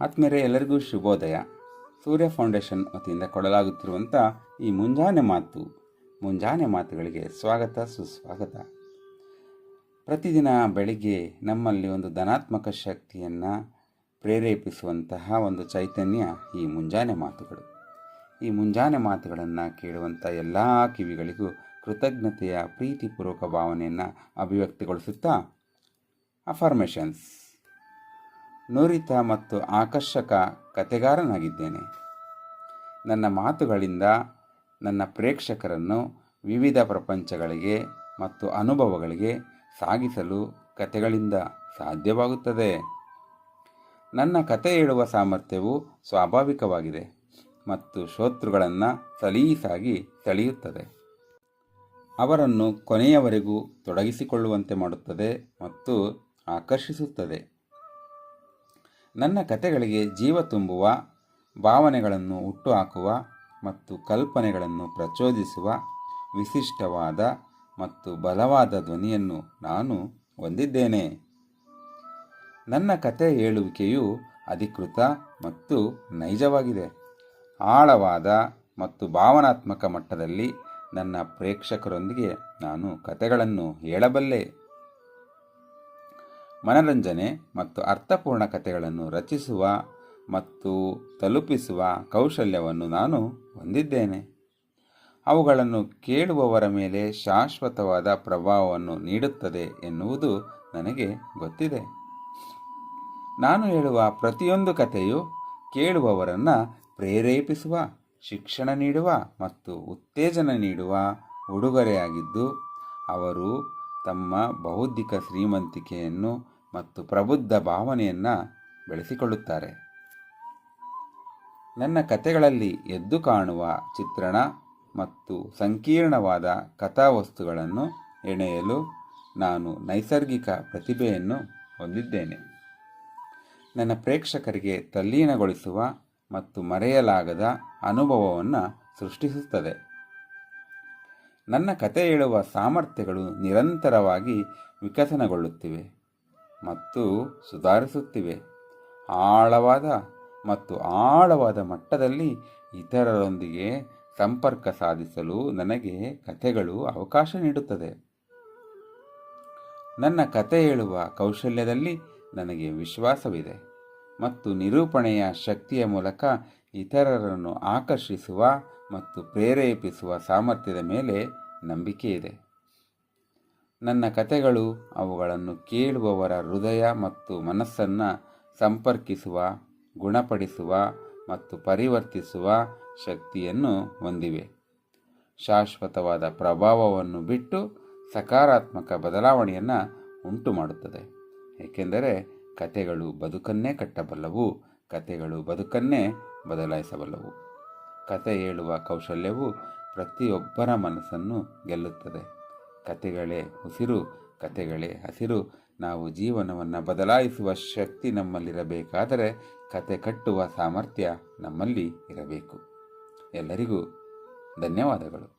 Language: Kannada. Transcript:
ಆತ್ಮೀಯರೇ, ಎಲ್ಲರಿಗೂ ಶುಭೋದಯ. ಸೂರ್ಯ ಫೌಂಡೇಶನ್ ವತಿಯಿಂದ ಕೊಡಲಾಗುತ್ತಿರುವಂಥ ಈ ಮುಂಜಾನೆ ಮಾತು, ಮುಂಜಾನೆ ಮಾತುಗಳಿಗೆ ಸ್ವಾಗತ, ಸುಸ್ವಾಗತ. ಪ್ರತಿದಿನ ಬೆಳಿಗ್ಗೆ ನಮ್ಮಲ್ಲಿ ಒಂದು ಧನಾತ್ಮಕ ಶಕ್ತಿಯನ್ನು ಪ್ರೇರೇಪಿಸುವಂತಹ ಒಂದು ಚೈತನ್ಯ ಈ ಮುಂಜಾನೆ ಮಾತುಗಳು. ಈ ಮುಂಜಾನೆ ಮಾತುಗಳನ್ನು ಕೇಳುವಂಥ ಎಲ್ಲ ಕಿವಿಗಳಿಗೂ ಕೃತಜ್ಞತೆಯ, ಪ್ರೀತಿಪೂರ್ವಕ ಭಾವನೆಯನ್ನು ಅಭಿವ್ಯಕ್ತಿಗೊಳಿಸುತ್ತಾ ಅಫರ್ಮೇಷನ್ಸ್ ನುರಿತ ಮತ್ತು ಆಕರ್ಷಕ ಕತೆಗಾರನಾಗಿದ್ದೇನೆ ನನ್ನ ಮಾತುಗಳಿಂದ ನನ್ನ ಪ್ರೇಕ್ಷಕರನ್ನು ವಿವಿಧ ಪ್ರಪಂಚಗಳಿಗೆ ಮತ್ತು ಅನುಭವಗಳಿಗೆ ಸಾಗಿಸಲು ಕತೆಗಳಿಂದ ಸಾಧ್ಯವಾಗುತ್ತದೆ. ನನ್ನ ಕತೆ ಹೇಳುವ ಸಾಮರ್ಥ್ಯವು ಸ್ವಾಭಾವಿಕವಾಗಿದೆ ಮತ್ತು ಶ್ರೋತೃಗಳನ್ನು ಸಲೀಸಾಗಿ ಸೆಳೆಯುತ್ತದೆ. ಅವರನ್ನು ಕೊನೆಯವರೆಗೂ ತೊಡಗಿಸಿಕೊಳ್ಳುವಂತೆ ಮಾಡುತ್ತದೆ ಮತ್ತು ಆಕರ್ಷಿಸುತ್ತದೆ. ನನ್ನ ಕತೆಗಳಿಗೆ ಜೀವ ತುಂಬುವ, ಭಾವನೆಗಳನ್ನು ಹುಟ್ಟುಹಾಕುವ ಮತ್ತು ಕಲ್ಪನೆಗಳನ್ನು ಪ್ರಚೋದಿಸುವ ವಿಶಿಷ್ಟವಾದ ಮತ್ತು ಬಲವಾದ ಧ್ವನಿಯನ್ನು ನಾನು ಹೊಂದಿದ್ದೇನೆ. ನನ್ನ ಕತೆ ಹೇಳುವಿಕೆಯು ಅಧಿಕೃತ ಮತ್ತು ನೈಜವಾಗಿದೆ. ಆಳವಾದ ಮತ್ತು ಭಾವನಾತ್ಮಕ ಮಟ್ಟದಲ್ಲಿ ನನ್ನ ಪ್ರೇಕ್ಷಕರೊಂದಿಗೆ ನಾನು ಕತೆಗಳನ್ನು ಹೇಳಬಲ್ಲೆ. ಮನರಂಜನೆ ಮತ್ತು ಅರ್ಥಪೂರ್ಣ ಕಥೆಗಳನ್ನು ರಚಿಸುವ ಮತ್ತು ತಲುಪಿಸುವ ಕೌಶಲ್ಯವನ್ನು ನಾನು ಹೊಂದಿದ್ದೇನೆ. ಅವುಗಳನ್ನು ಕೇಳುವವರ ಮೇಲೆ ಶಾಶ್ವತವಾದ ಪ್ರಭಾವವನ್ನು ನೀಡುತ್ತದೆ ಎನ್ನುವುದು ನನಗೆ ಗೊತ್ತಿದೆ. ನಾನು ಹೇಳುವ ಪ್ರತಿಯೊಂದು ಕಥೆಯು ಕೇಳುವವರನ್ನು ಪ್ರೇರೇಪಿಸುವ, ಶಿಕ್ಷಣ ನೀಡುವ ಮತ್ತು ಉತ್ತೇಜನ ನೀಡುವ ಉಡುಗೊರೆಯಾಗಿದ್ದು, ಅವರು ತಮ್ಮ ಬೌದ್ಧಿಕ ಶ್ರೀಮಂತಿಕೆಯನ್ನು ಮತ್ತು ಪ್ರಬುದ್ಧ ಭಾವನೆಯನ್ನು ಬೆಳೆಸಿಕೊಳ್ಳುತ್ತಾರೆ. ನನ್ನ ಕಥೆಗಳಲ್ಲಿ ಎದ್ದು ಕಾಣುವ ಚಿತ್ರಣ ಮತ್ತು ಸಂಕೀರ್ಣವಾದ ಕಥಾವಸ್ತುಗಳನ್ನು ಎಣೆಯಲು ನಾನು ನೈಸರ್ಗಿಕ ಪ್ರತಿಭೆಯನ್ನು ಹೊಂದಿದ್ದೇನೆ. ನನ್ನ ಪ್ರೇಕ್ಷಕರಿಗೆ ತಲ್ಲೀನಗೊಳಿಸುವ ಮತ್ತು ಮರೆಯಲಾಗದ ಅನುಭವವನ್ನು ಸೃಷ್ಟಿಸುತ್ತದೆ. ನನ್ನ ಕತೆ ಹೇಳುವ ಸಾಮರ್ಥ್ಯಗಳು ನಿರಂತರವಾಗಿ ವಿಕಸನಗೊಳ್ಳುತ್ತಿವೆ ಮತ್ತು ಸುಧಾರಿಸುತ್ತಿವೆ. ಆಳವಾದ ಮತ್ತು ಆಳವಾದ ಮಟ್ಟದಲ್ಲಿ ಇತರರೊಂದಿಗೆ ಸಂಪರ್ಕ ಸಾಧಿಸಲು ನನಗೆ ಕಥೆಗಳು ಅವಕಾಶ ನೀಡುತ್ತದೆ. ನನ್ನ ಕತೆ ಹೇಳುವ ಕೌಶಲ್ಯದಲ್ಲಿ ನನಗೆ ವಿಶ್ವಾಸವಿದೆ ಮತ್ತು ನಿರೂಪಣೆಯ ಶಕ್ತಿಯ ಮೂಲಕ ಇತರರನ್ನು ಆಕರ್ಷಿಸುವ ಮತ್ತು ಪ್ರೇರೇಪಿಸುವ ಸಾಮರ್ಥ್ಯದ ಮೇಲೆ ನಂಬಿಕೆ ಇದೆ. ನನ್ನ ಕತೆಗಳು ಅವುಗಳನ್ನು ಕೇಳುವವರ ಹೃದಯ ಮತ್ತು ಮನಸ್ಸನ್ನು ಸಂಪರ್ಕಿಸುವ, ಗುಣಪಡಿಸುವ ಮತ್ತು ಪರಿವರ್ತಿಸುವ ಶಕ್ತಿಯನ್ನು ಹೊಂದಿವೆ. ಶಾಶ್ವತವಾದ ಪ್ರಭಾವವನ್ನು ಬಿಟ್ಟು ಸಕಾರಾತ್ಮಕ ಬದಲಾವಣೆಯನ್ನು ಉಂಟು ಮಾಡುತ್ತದೆ ಏಕೆಂದರೆ ಕತೆಗಳು ಬದುಕನ್ನೇ ಕಟ್ಟಬಲ್ಲವು ಕತೆಗಳು ಬದುಕನ್ನೇ ಬದಲಾಯಿಸಬಲ್ಲವು. ಕತೆ ಹೇಳುವ ಕೌಶಲ್ಯವು ಪ್ರತಿಯೊಬ್ಬರ ಮನಸ್ಸನ್ನು ಗೆಲ್ಲುತ್ತದೆ. ಕತೆಗಳೇ ಉಸಿರು ಕತೆಗಳೇ ಹಸಿರು. ನಾವು ಜೀವನವನ್ನು ಬದಲಾಯಿಸುವ ಶಕ್ತಿ ನಮ್ಮಲ್ಲಿರಬೇಕಾದರೆ ಕತೆ ಕಟ್ಟುವ ಸಾಮರ್ಥ್ಯ ನಮ್ಮಲ್ಲಿ ಇರಬೇಕು. ಎಲ್ಲರಿಗೂ ಧನ್ಯವಾದಗಳು.